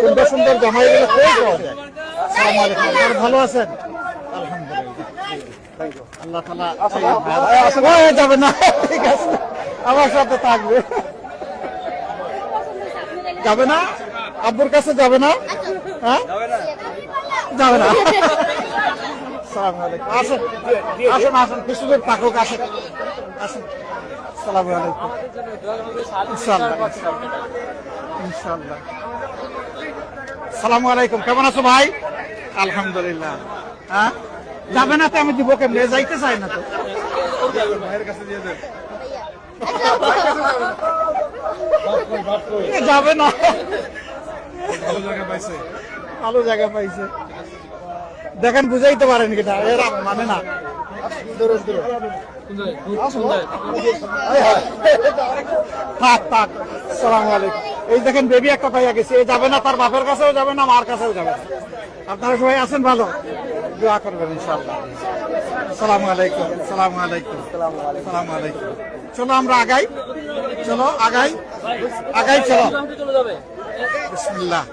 সুন্দর সুন্দর জামাই গুলো পাওয়া যায়। ভালো আছেন? আল্লাহ যাবে না, ঠিক আছে। আমার সাথে থাকবে। যাবে না? আব্বুর কাছে যাবে না? হ্যাঁ? যাবে না। আসেন আসেন আসেন। কিছুদিন থাকুক, আসেন। আসেন। ইনশাআল্লাহ। সালামু আলাইকুম, কেমন আছো ভাই? আলহামদুলিল্লাহ। হ্যাঁ? যাবে না তো, আমি দিব কেমনে? যাইতে চাই না তো। যাবে না। ভালো জায়গা পাইছে। দেখেন, বুঝাইতে পারেন কিনা এরা মানে না। থাক থাক সালাম আলাইকুম। এই দেখেন বেবি একটা পাইয়া গেছে এ যাবে না তার বাপের কাছেও যাবে না মার কাছেও যাবে আপনারা সবাই আছেন ভালো দোয়া করবেন ইনশাআল্লাহ সালাম আলাইকুম সালাম আলাইকুম সালাম আলাইকুম চলো আমরা আগাই চলো আগাই আগাই চলো বিসমিল্লাহ